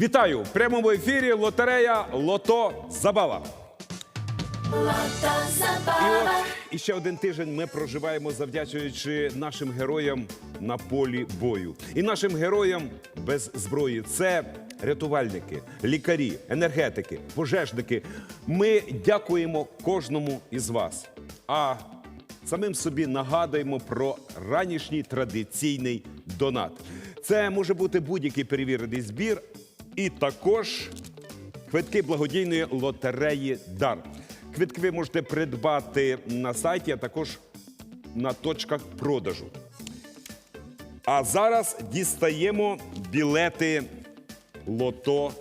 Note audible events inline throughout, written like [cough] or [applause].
Вітаю! В прямому ефірі лотерея Лото Забава. І от і ще один тиждень ми проживаємо, завдячуючи нашим героям на полі бою. І нашим героям без зброї це рятувальники, лікарі, енергетики, пожежники. Ми дякуємо кожному із вас. А самим собі нагадуємо про ранішній традиційний донат. Це може бути будь-який перевірений збір, і також Квитки благодійної лотереї Дар. Квитки ви можете придбати на сайті, а також на точках продажу. А зараз дістаємо білети Лото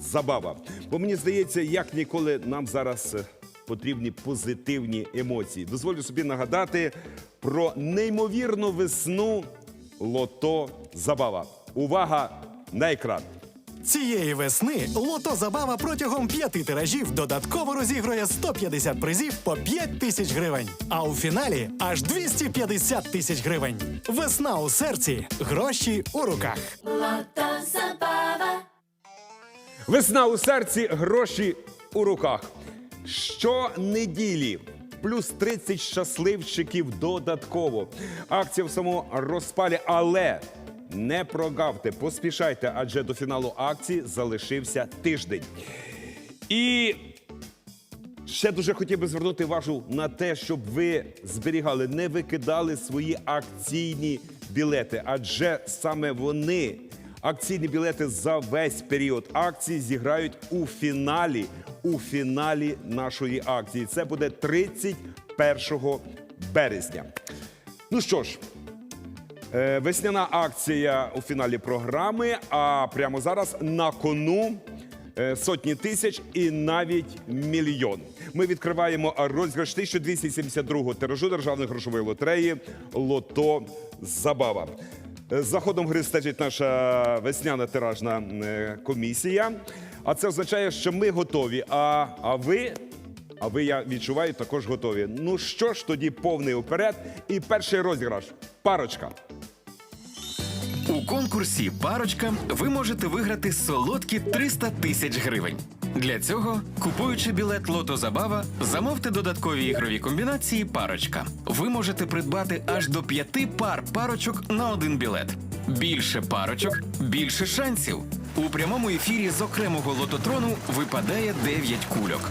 Забава. Бо мені здається, як ніколи нам зараз потрібні позитивні емоції. Дозволю собі нагадати про неймовірну весну Лото Забава. Увага на екран! Цієї весни Лото Забава протягом п'яти тиражів додатково розігрує 150 призів по 5 тисяч гривень. А у фіналі аж 250 тисяч гривень. Весна у серці, гроші у руках. Лото забава. Весна у серці, гроші у руках. Щонеділі плюс 30 щасливчиків додатково. Акція в самому розпалі, але не прогавте, поспішайте, адже до фіналу акції залишився тиждень. І Ще дуже хотів би звернути вашу на те, щоб ви зберігали, не викидали свої акційні білети, адже саме вони, акційні білети за весь період акції, зіграють у фіналі, у фіналі нашої акції. Це буде 31 березня. Ну що ж, Весняна акція у фіналі програми. А прямо зараз на кону е, сотні тисяч і навіть мільйон. Ми відкриваємо розіграш 1272-го тиражу державної грошової лотереї Лото Забава. Е, За ходом гри стежить наша весняна тиражна е, комісія. А це означає, що ми готові. А, а ви а ви, я відчуваю, також готові. Ну що ж, тоді повний уперед. І перший розіграш. Парочка. У конкурсі Парочка ви можете виграти солодкі 300 тисяч гривень. Для цього, купуючи білет Лото Забава, замовте додаткові ігрові комбінації Парочка. Ви можете придбати аж до п'яти пар парочок на один білет. Більше парочок, більше шансів. У прямому ефірі з окремого лототрону випадає 9 кульок.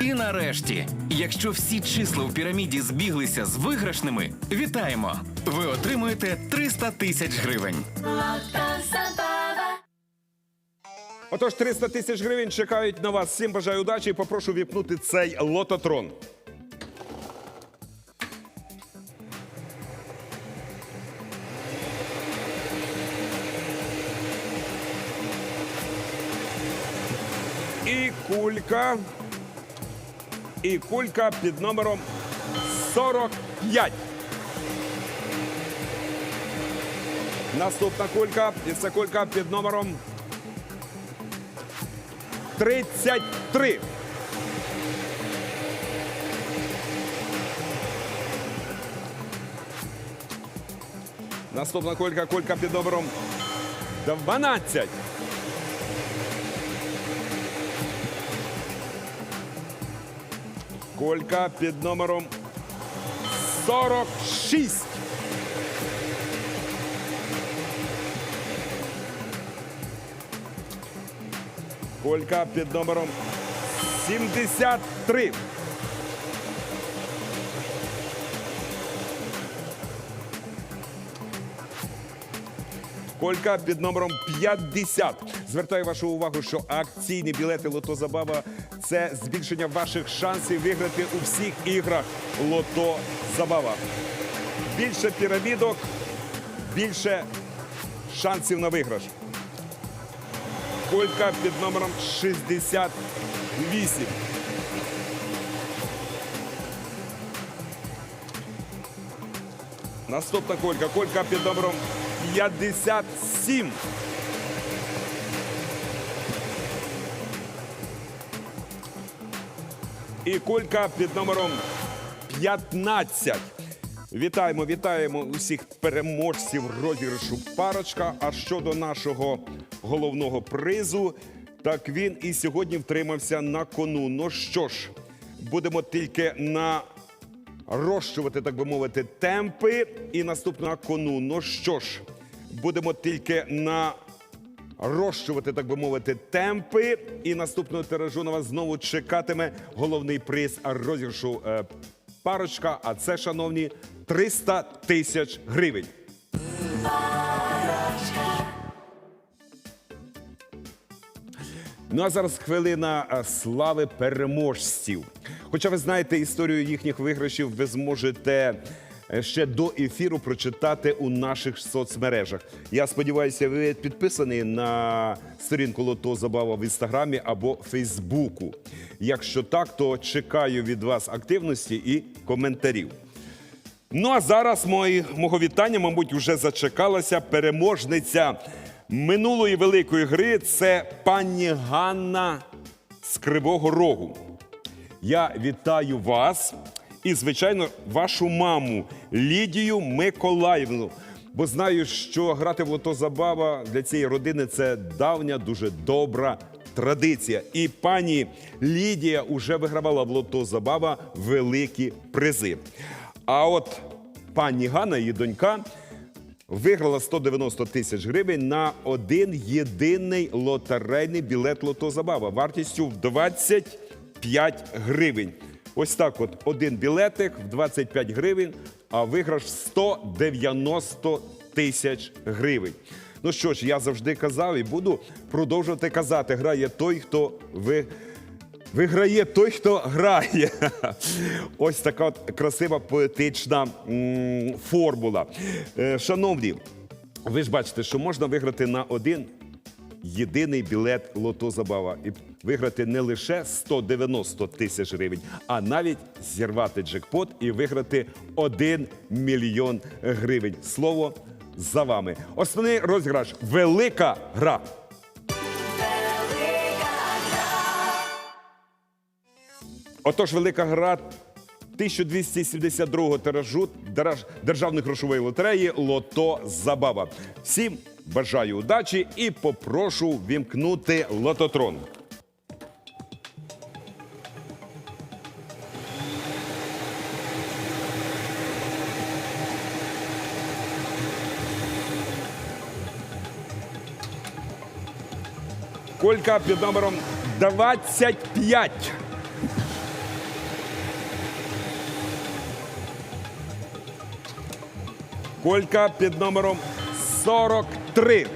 І нарешті, якщо всі числа у піраміді збіглися з виграшними, вітаємо! Ви отримуєте 300 тисяч гривень. Отож, 300 тисяч гривень чекають на вас. Всім бажаю удачі і попрошу віпнути цей лототрон. І кулька. І кулька під номером 45. Наступна кулька. І це кулька під номером 33. Наступна колька, колька під номером 12. Колька під номером 46. Колька під номером 73. Колька під номером 50. Звертаю вашу увагу, що акційні білети Лото Забава це збільшення ваших шансів виграти у всіх іграх Лото Забава. Більше пірамідок, більше шансів на виграш. Колька під номером 68. Наступна колька. Колька під номером 57. І колька під номером 15. Вітаємо, вітаємо усіх переможців розіграшу парочка. А щодо нашого головного призу, так він і сьогодні втримався на кону. Ну що ж, будемо тільки на розчувати, так би мовити, темпи. І наступного кону. Ну що ж, будемо тільки на розчувати, так би мовити, темпи. І наступного тиражу на вас знову чекатиме головний приз розіграшу е, парочка. А це, шановні, 300 тисяч гривень. Ну а зараз хвилина е, слави переможців. Хоча ви знаєте історію їхніх виграшів, ви зможете ще до ефіру прочитати у наших соцмережах. Я сподіваюся, ви підписані на сторінку Лото Забава в інстаграмі або Фейсбуку. Якщо так, то чекаю від вас активності і коментарів. Ну а зараз мої, мого вітання, мабуть, вже зачекалася переможниця минулої великої гри. Це пані Ганна з Кривого Рогу. Я вітаю вас і, звичайно, вашу маму Лідію Миколаївну. Бо знаю, що грати в лото забава для цієї родини це давня, дуже добра традиція. І пані Лідія вже вигравала в лото забава великі призи. А от пані Ганна, її донька, виграла 190 тисяч гривень на один єдиний лотерейний білет Лото Забава вартістю в 25 гривень. Ось так: от один білетик в 25 гривень, а виграш 190 тисяч гривень. Ну що ж, я завжди казав і буду продовжувати казати: грає той, хто ви. Виграє той, хто грає. [laughs] Ось така от красива поетична формула. Е, Шановні, ви ж бачите, що можна виграти на один єдиний білет Лото Забава і виграти не лише 190 тисяч гривень, а навіть зірвати джекпот і виграти 1 мільйон гривень. Слово за вами. Основний розіграш велика гра. Отож, велика гра 1272-го тиражу Державної грошової лотереї Лото Забава. Всім бажаю удачі і попрошу вімкнути лототрон. Колька під номером 25. Колька під номером 43.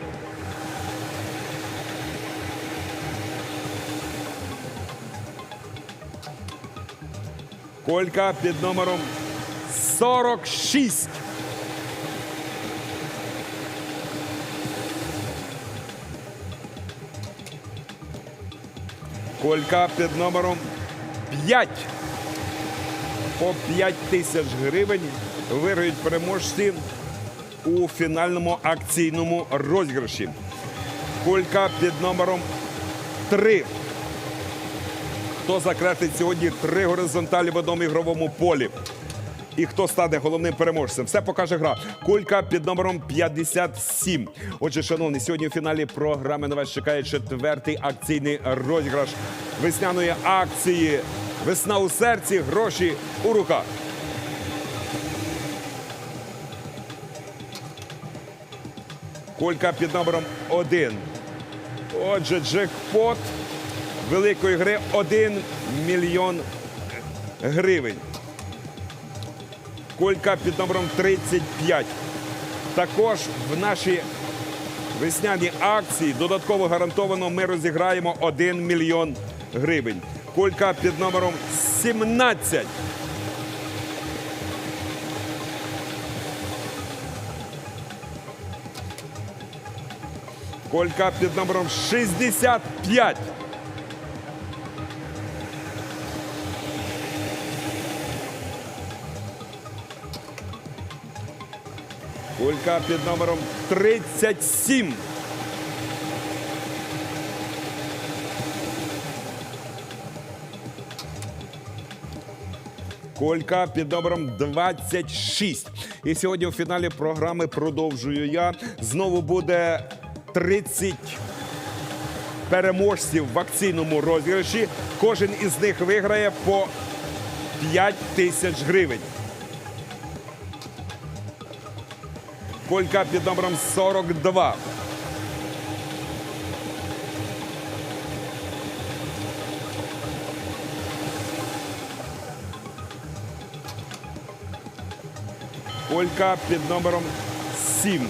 Колька під номером 46. Колька під номером 5 по 5 тисяч гривень виграють переможці у фінальному акційному розіграші. Колька під номером 3. Хто закратить сьогодні три горизонталі в одному ігровому полі? І хто стане головним переможцем? Все покаже гра. Кулька під номером 57. Отже, шановні, сьогодні у фіналі програми на вас чекає четвертий акційний розіграш весняної акції. Весна у серці, гроші у руках. Колька під номером 1. Отже, джекпот великої гри 1 мільйон гривень. Колька під номером 35. Також в нашій весняній акції додатково гарантовано ми розіграємо 1 мільйон гривень. Колька під номером 17. Колька під номером 65. Кулька під номером 37. Колька під номером 26. І сьогодні у фіналі програми продовжую я. Знову буде 30 переможців в акційному розіграші. Кожен із них виграє по 5 тисяч гривень. Колька під номером 42. Колька під номером 7.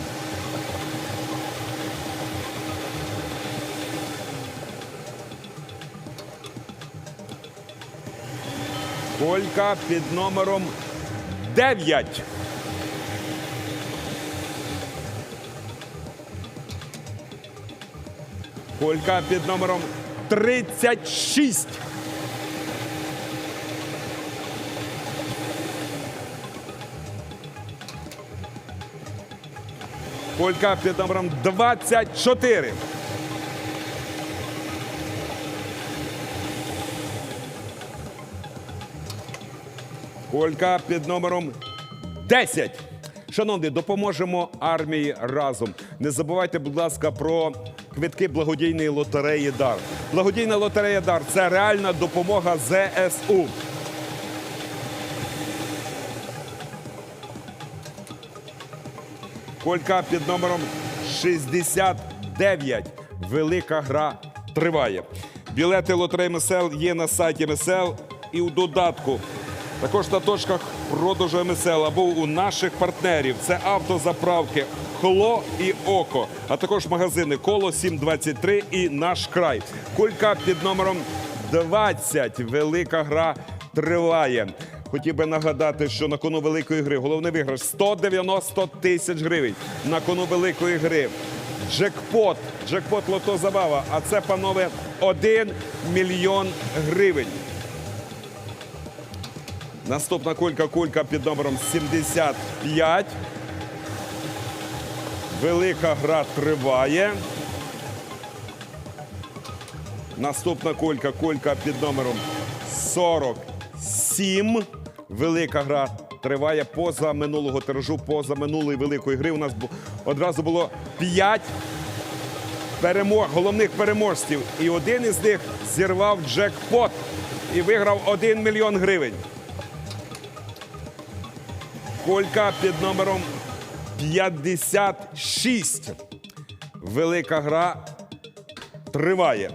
Колька під номером 9. Колька під номером 36. Колька під номером 24. Колька під номером 10. Шановні, допоможемо армії разом. Не забувайте, будь ласка, про квитки благодійної лотереї Дар. Благодійна лотерея Дар це реальна допомога ЗСУ. Колька під номером 69. Велика гра триває. Білети лотереї МСЛ є на сайті МСЛ і у додатку. Також на точках продажу МСЛ або у наших партнерів. Це автозаправки Хло і Око, а також магазини Коло 723 і Наш край. Кулька під номером 20. Велика гра триває. Хотів би нагадати, що на кону великої гри головний виграш 190 тисяч гривень. На кону великої гри джекпот, джекпот лото забава. А це, панове, 1 мільйон гривень. Наступна кулька кулька під номером 75. Велика гра триває. Наступна кулька кулька під номером 47. Велика гра триває поза минулого тиражу, поза минулої великої гри. У нас одразу було 5 перемог, головних переможців. І один із них зірвав джекпот і виграв 1 мільйон гривень. Колька під номером 56. Велика гра триває.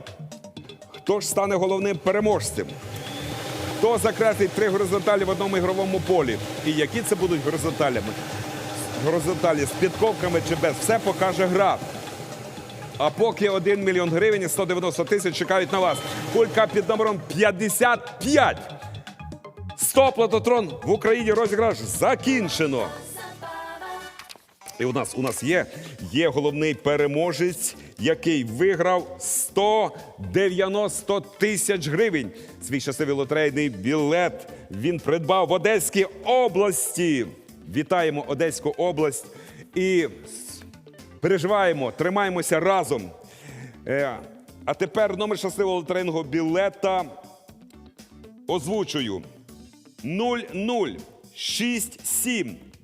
Хто ж стане головним переможцем? Хто закреслить три горизонталі в одному ігровому полі? І які це будуть горизонталями? Горизонталі з підковками чи без? Все покаже гра. А поки 1 мільйон гривень і 190 тисяч чекають на вас. Кулька під номером 55. Стоп, лототрон в Україні розіграш закінчено. І у нас у нас є, є головний переможець, який виграв 190 тисяч гривень. Свій щасливий лотерейний білет він придбав в Одеській області. Вітаємо Одеську область і переживаємо, тримаємося разом. Е, а тепер номер щасливого лотерейного білета озвучую.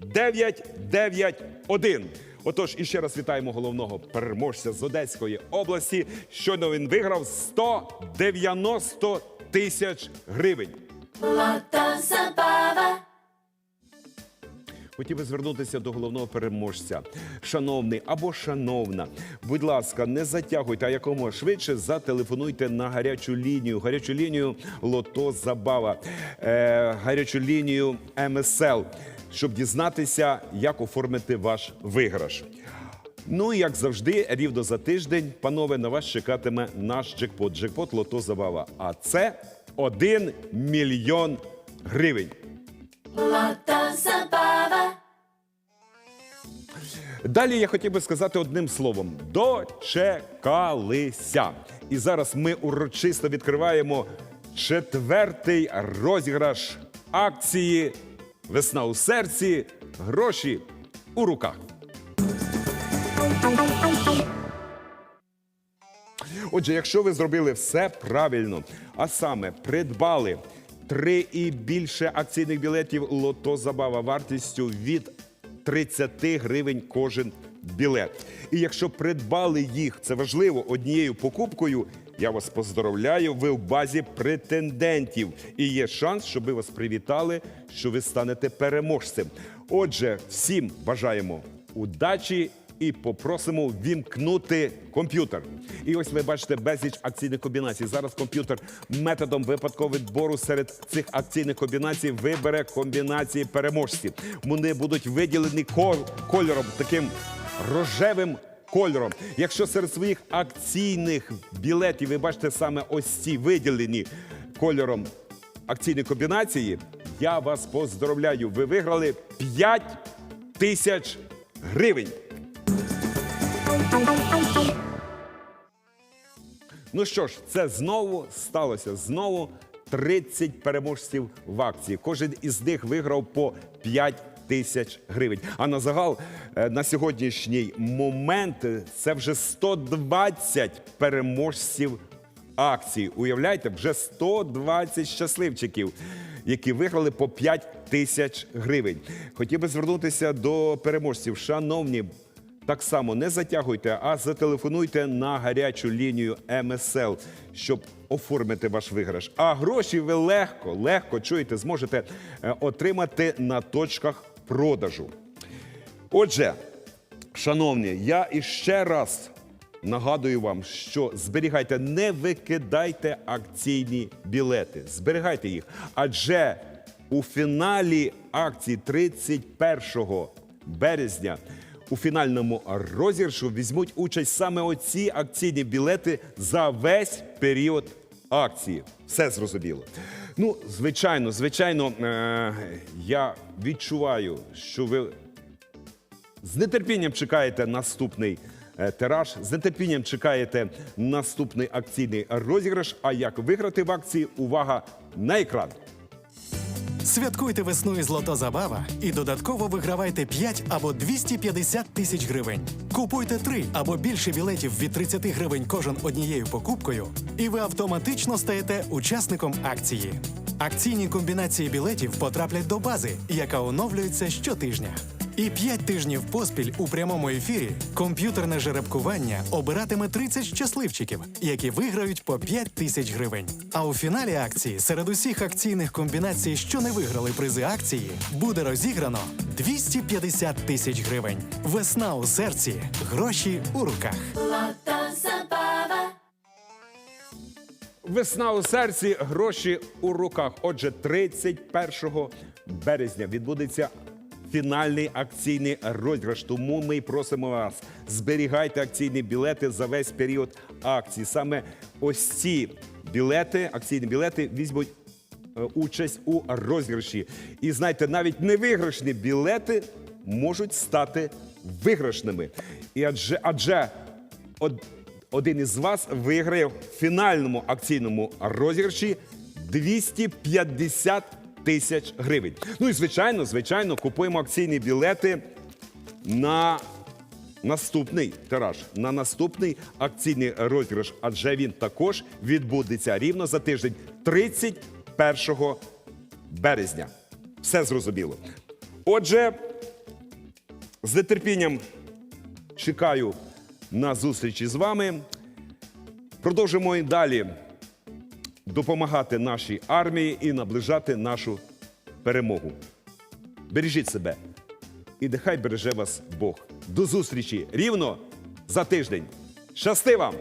0067991. Отож, іще раз вітаємо головного переможця з Одеської області. Щойно він виграв 190 тисяч гривень. Lota Забава. Хотів би звернутися до головного переможця. Шановний або шановна, будь ласка, не затягуйте, а якомога швидше зателефонуйте на гарячу лінію. Гарячу лінію Лото Забава, е, гарячу лінію МСЛ, щоб дізнатися, як оформити ваш виграш. Ну і як завжди, рівно за тиждень, панове, на вас чекатиме наш джекпот. Джекпот Лото Забава. А це 1 мільйон гривень. Далі я хотів би сказати одним словом: дочекалися. І зараз ми урочисто відкриваємо четвертий розіграш акції Весна у серці, гроші у руках. Отже, якщо ви зробили все правильно, а саме придбали три і більше акційних білетів лото забава вартістю від 30 гривень кожен білет. І якщо придбали їх, це важливо, однією покупкою. Я вас поздоровляю, ви в базі претендентів. І є шанс, щоб ви вас привітали, що ви станете переможцем. Отже, всім бажаємо удачі і попросимо вімкнути комп'ютер. І ось ви бачите безліч акційних комбінацій. Зараз комп'ютер методом випадкового відбору серед цих акційних комбінацій вибере комбінації переможців. Вони будуть виділені кольором таким рожевим. Кольором, якщо серед своїх акційних білетів ви бачите саме ось ці виділені кольором акційні комбінації, я вас поздоровляю. Ви виграли 5 тисяч гривень. Ну що ж, це знову сталося. Знову 30 переможців в акції. Кожен із них виграв по 5 тисяч гривень. А на загал е, на сьогоднішній момент це вже 120 переможців акції. Уявляєте, вже 120 щасливчиків, які виграли по 5 тисяч гривень. Хотів би звернутися до переможців. Шановні, так само не затягуйте, а зателефонуйте на гарячу лінію МСЛ, щоб оформити ваш виграш. А гроші ви легко, легко чуєте, зможете е, отримати на точках продажу. Отже, шановні, я іще раз нагадую вам, що зберігайте, не викидайте акційні білети, зберігайте їх. Адже у фіналі акції 31 березня у фінальному розіграшу візьмуть участь саме оці акційні білети за весь період акції. Все зрозуміло. Ну, звичайно, звичайно, е- я відчуваю, що ви з нетерпінням чекаєте наступний е, тираж, з нетерпінням чекаєте наступний акційний розіграш. А як виграти в акції? Увага на екран! Святкуйте весну і Лото Забава і додатково вигравайте 5 або 250 тисяч гривень. Купуйте 3 або більше білетів від 30 гривень кожен однією покупкою, і ви автоматично стаєте учасником акції. Акційні комбінації білетів потраплять до бази, яка оновлюється щотижня. І 5 тижнів поспіль у прямому ефірі комп'ютерне жеребкування обиратиме 30 щасливчиків, які виграють по 5 тисяч гривень. А у фіналі акції серед усіх акційних комбінацій, що не виграли призи акції, буде розіграно 250 тисяч гривень. Весна у серці, гроші у руках. Весна у серці, гроші у руках. Отже, 31 березня відбудеться фінальний акційний розіграш. Тому ми просимо вас, зберігайте акційні білети за весь період акції. Саме ось ці білети, акційні білети, візьмуть е, участь у розіграші. І знаєте, навіть невиграшні білети можуть стати виграшними. І адже, адже од- один із вас виграє в фінальному акційному розіграші 250 тисяч гривень. Ну і звичайно, звичайно, купуємо акційні білети на наступний тираж, на наступний акційний розіграш, адже він також відбудеться рівно за тиждень, 31 березня. Все зрозуміло. Отже, з нетерпінням чекаю на зустрічі з вами. Продовжимо і далі допомагати нашій армії і наближати нашу перемогу. Бережіть себе і нехай береже вас Бог. До зустрічі рівно за тиждень. Щасти вам!